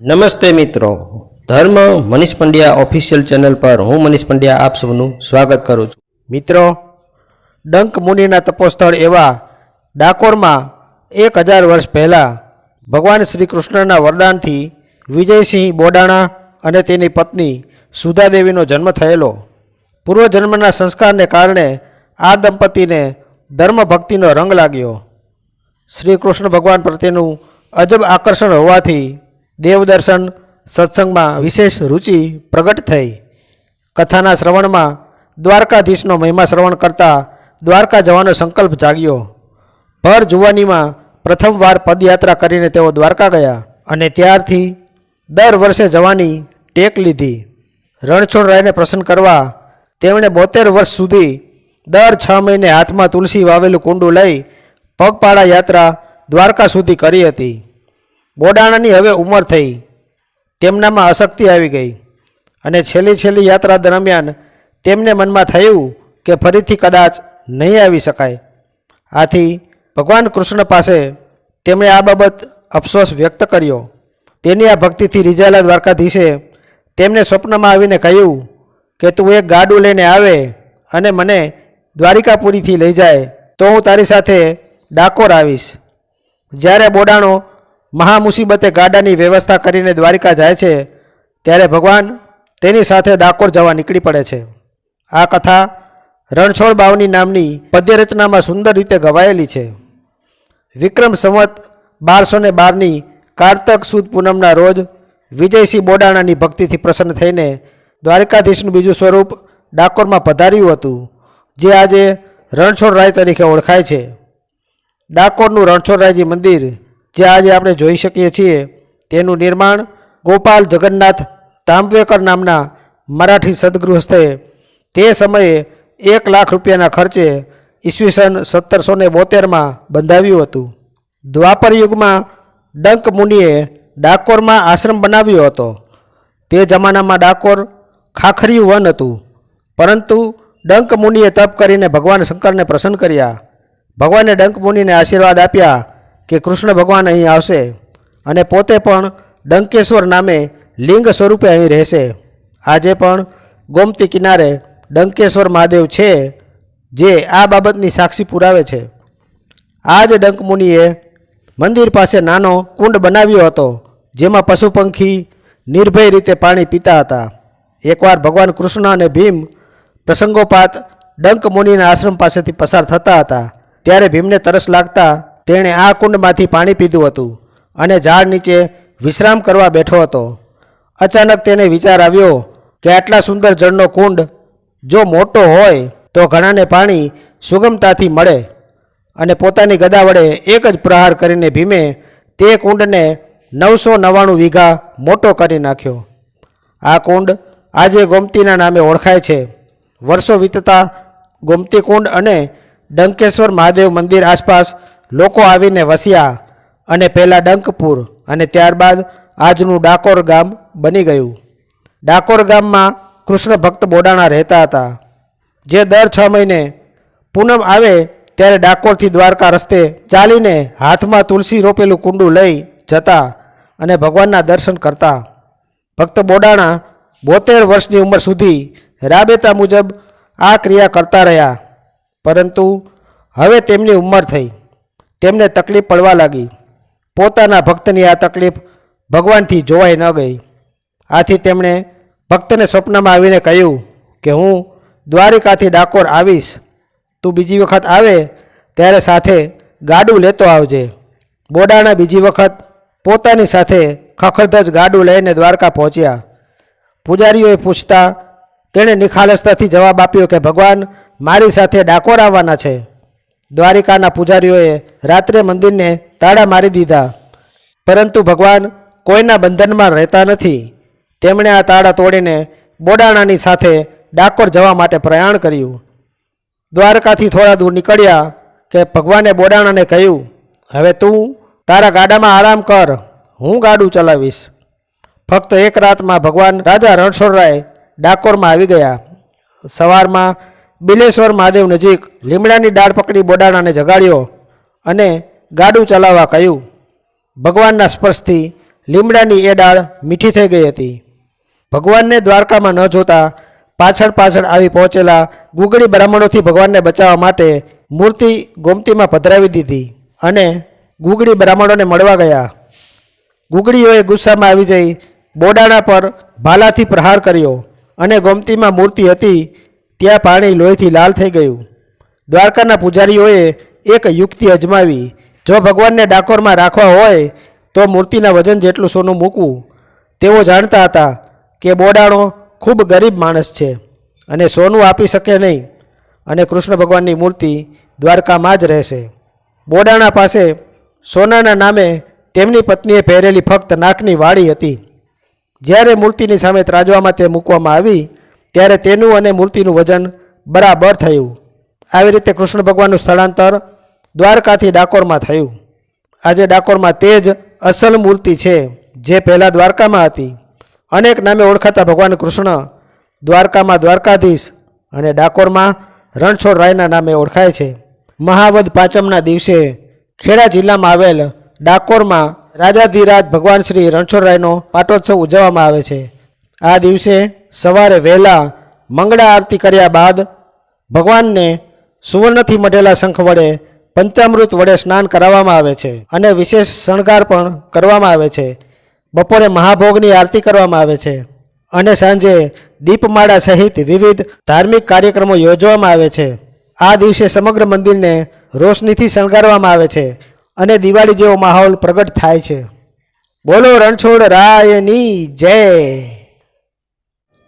નમસ્તે મિત્રો. ધર્મ મનીષ પંડ્યા ઓફિશિયલ ચેનલ પર હું મનીષ પંડ્યા આપ સૌનું સ્વાગત કરું છું. મિત્રો, ડંક મુનિના તપોસ્થળ એવા ડાકોરમાં એક હજાર વર્ષ પહેલાં ભગવાન શ્રી કૃષ્ણના વરદાનથી વિજયસિંહ બોડાણા અને તેની પત્ની સુધાદેવીનો જન્મ થયેલો. પૂર્વજન્મના સંસ્કારને કારણે આ દંપતીને ધર્મ ભક્તિનો રંગ લાગ્યો. શ્રી કૃષ્ણ ભગવાન પ્રત્યેનું અજબ આકર્ષણ હોવાથી દેવદર્શન સત્સંગમાં વિશેષ રુચિ પ્રગટ થઈ. કથાના શ્રવણમાં દ્વારકાધીશનો મહિમા શ્રવણ કરતા દ્વારકા જવાનો સંકલ્પ જાગ્યો. ભર જુવાનીમાં પ્રથમવાર પદયાત્રા કરીને તેઓ દ્વારકા ગયા અને ત્યારથી દર વર્ષે જવાની ટેક લીધી. રણછોડરાયને પ્રસન્ન કરવા તેમણે બોતેર વર્ષ સુધી દર છ મહિને હાથમાં તુલસી વાવેલું કુંડું લઈ પગપાળા યાત્રા દ્વારકા સુધી કરી હતી. બોડાણાની હવે ઉંમર થઈ. તેમનામાં અશક્તિ આવી ગઈ. અને છેલ્લી છેલ્લી યાત્રા દરમિયાન તેમને મનમાં થયું કે ફરીથી કદાચ નહીં આવી શકાય. આથી ભગવાન કૃષ્ણ પાસે તેમણે આ બાબત અફસોસ વ્યક્ત કર્યો. તેની આ ભક્તિથી રીઝાયેલા દ્વારકાધીશે તેમને સ્વપ્નમાં આવીને કહ્યું કે તું એક ગાડું લઈને આવે અને મને દ્વારિકાપુરીથી લઈ જાય તો હું તારી સાથે ડાકોર આવીશ. જ્યારે બોડાણો મહા મુસીબતે ગાડાની વ્યવસ્થા કરીને દ્વારિકા જાય છે, ત્યારે ભગવાન તેની સાથે ડાકોર જવા નીકળી પડે છે. આ કથા રણછોડ બાવની નામની પદ્યરચનામાં સુંદર રીતે ગવાયેલી છે. વિક્રમ સંવત બારસો ને બારની કારતક સુદ પૂનમના રોજ વિજયસિંહ બોડાણાની ભક્તિથી પ્રસન્ન થઈને દ્વારકાધીશનું બીજું સ્વરૂપ ડાકોરમાં પધાર્યું હતું, જે આજે રણછોડરાય તરીકે ઓળખાય છે. ડાકોરનું રણછોડરાયજી મંદિર જે આજે આપણે જોઈ શકીએ છીએ, તેનું નિર્માણ ગોપાલ જગન્નાથ તાંબવેકર નામના મરાઠી સદગૃહસ્થે તે સમયે એક લાખ રૂપિયાના ખર્ચે ઈસવીસન સત્તરસો ને બોતેરમાં બંધાવ્યું હતું. દ્વાપર યુગમાં ડંક મુનિએ ડાકોરમાં આશ્રમ બનાવ્યો હતો. તે જમાનામાં ડાકોર ખાખરી વન હતું. પરંતુ ડંક મુનિએ તપ કરીને ભગવાન શંકરને પ્રસન્ન કર્યા. ભગવાને ડંક મુનિને આશીર્વાદ આપ્યા. કે કૃષ્ણ ભગવાન અહીં આવશે અને પોતે પણ ડંકેશ્વર નામે લિંગ સ્વરૂપે અહીં રહેશે. આજે પણ ગોમતી કિનારે ડંકેશ્વર મહાદેવ છે જે આ બાબતની સાક્ષી પુરાવે છે. આ જ ડંકમુનિએ મંદિર પાસે નાનો કુંડ બનાવ્યો હતો, જેમાં પશુ પંખી નિર્ભય રીતે પાણી પીતા હતા. એકવાર ભગવાન કૃષ્ણ અને ભીમ પ્રસંગોપાત ડંક મુનિના આશ્રમ પાસેથી પસાર થતા હતા, ત્યારે ભીમને તરસ લાગતા તેણે આ કુંડમાંથી પાણી પીધું હતું અને ઝાડ નીચે વિશ્રામ કરવા બેઠો હતો. અચાનક તેને વિચાર આવ્યો કે આટલા સુંદર જળનો કુંડ જો મોટો હોય તો ઘણાને પાણી સુગમતાથી મળે અને પોતાની ગદા વડે એક જ પ્રહાર કરીને ભીમે તે કુંડને નવસો નવ્વાણું વીઘા મોટો કરી નાખ્યો. આ કુંડ આજે ગોમતીના નામે ઓળખાય છે. વર્ષો વીતતા ગોમતી કુંડ અને ડંકેશ્વર મહાદેવ મંદિર આસપાસ લોકો આવીને વસ્યા અને પહેલાં ડંકપુર અને ત્યારબાદ આજનું ડાકોર ગામ બની ગયું. ડાકોર ગામમાં કૃષ્ણ ભક્ત બોડાણા રહેતા હતા. જે દર છ મહિને પૂનમ આવે ત્યારે ડાકોરથી દ્વારકા રસ્તે ચાલીને હાથમાં તુલસી રોપેલું કુંડું લઈ જતા અને ભગવાનના દર્શન કરતા. ભક્ત બોડાણા બોતેર વર્ષની ઉંમર સુધી રાબેતા મુજબ આ ક્રિયા કરતા રહ્યા. પરંતુ હવે તેમની ઉંમર થઈ. તેમને તકલીફ પડવા લાગી. પોતાના ભક્તની આ તકલીફ ભગવાનથી જોવાઈ ન ગઈ. આથી તેમણે ભક્તને સ્વપ્નમાં આવીને કહ્યું કે હું દ્વારિકાથી ડાકોર આવીશ. તું બીજી વખત આવે ત્યારે સાથે ગાડું લેતો આવજે. બોડાણા બીજી વખત પોતાની સાથે ખખડધજ ગાડું લઈને દ્વારકા પહોંચ્યા. પૂજારીઓએ પૂછતા, તેણે નિખાલસતાથી જવાબ આપ્યો કે ભગવાન મારી સાથે ડાકોર આવવાના છે. દ્વારિકાના પૂજારીઓએ રાત્રે મંદિરને તાળા મારી દીધા. પરંતુ ભગવાન કોઈના બંધનમાં રહેતા નથી. તેમણે આ તાળા તોડીને બોડાણાની સાથે ડાકોર જવા માટે પ્રયાણ કર્યું. દ્વારકાથી થોડા દૂર નીકળ્યા કે ભગવાને બોડાણાને કહ્યું, હવે તું તારા ગાડામાં આરામ કર, હું ગાડું ચલાવીશ. ફક્ત એક રાતમાં ભગવાન રાજા રણછોડરાય ડાકોરમાં આવી ગયા. સવારમાં બિલેશ્વર મહાદેવ નજીક લીમડાની ડાળ પકડી બોડાણાને જગાડ્યો અને ગાડું ચલાવવા કહ્યું, ભગવાનના સ્પર્શથી લીમડાની એ ડાળ મીઠી થઈ ગઈ હતી. ભગવાનને દ્વારકામાં ન જોતા પાછળ પાછળ આવી પહોંચેલા ગુગળી બ્રાહ્મણોથી ભગવાનને બચાવવા માટે મૂર્તિ ગોમતીમાં પધરાવી દીધી અને ગુગળી બ્રાહ્મણોને મળવા ગયા. ગુગળીઓએ ગુસ્સામાં આવી જઈ બોડાણા પર ભાલાથી પ્રહાર કર્યો અને ગોમતીમાં મૂર્તિ હતી ત્યાં પાણી લોહીથી લાલ થઈ ગયું. દ્વારકાના પૂજારીઓએ એક યુક્તિ અજમાવી, જો ભગવાનને ડાકોરમાં રાખવા હોય, તો મૂર્તિના વજન જેટલું સોનું મૂકવું. તેઓ જાણતા હતા કે બોડાણો ખૂબ ગરીબ માણસ છે અને સોનું આપી શકે નહીં અને કૃષ્ણ ભગવાનની મૂર્તિ દ્વારકામાં જ રહેશે. બોડાણા પાસે સોનાના નામે તેમની પત્નીએ પહેરેલી ફક્ત નાકની વાડી હતી. જ્યારે મૂર્તિની સામે ત્રાજવામાં તે મૂકવામાં આવી ત્યારે તેનું અને મૂર્તિનું વજન બરાબર થયું. આવી રીતે કૃષ્ણ ભગવાનનું સ્થળાંતર દ્વારકાથી ડાકોરમાં થયું. આજે ડાકોરમાં તે જ અસલ મૂર્તિ છે જે પહેલાં દ્વારકામાં હતી. અનેક નામે ઓળખાતા ભગવાન કૃષ્ણ દ્વારકામાં દ્વારકાધીશ અને ડાકોરમાં રણછોડ રાયના નામે ઓળખાય છે. મહાવદ પાંચમના દિવસે ખેડા જિલ્લામાં આવેલ ડાકોરમાં રાજાધિરાજ ભગવાન શ્રી રણછોડરાયનો પાટોત્સવ ઉજવવામાં આવે છે. આ દિવસે સવારે વહેલા મંગળા આરતી કર્યા બાદ ભગવાનને સુવર્ણથી મઢેલા શંખ વડે પંચામૃત વડે સ્નાન કરાવવામાં આવે છે અને વિશેષ શણગાર પણ કરવામાં આવે છે. બપોરે મહાભોગની આરતી કરવામાં આવે છે અને સાંજે દીપમાળા સહિત વિવિધ ધાર્મિક કાર્યક્રમો યોજવામાં આવે છે. આ દિવસે સમગ્ર મંદિરને રોશનીથી શણગારવામાં આવે છે અને દિવાળી જેવો માહોલ પ્રગટ થાય છે. બોલો રણછોડ રાયની જય!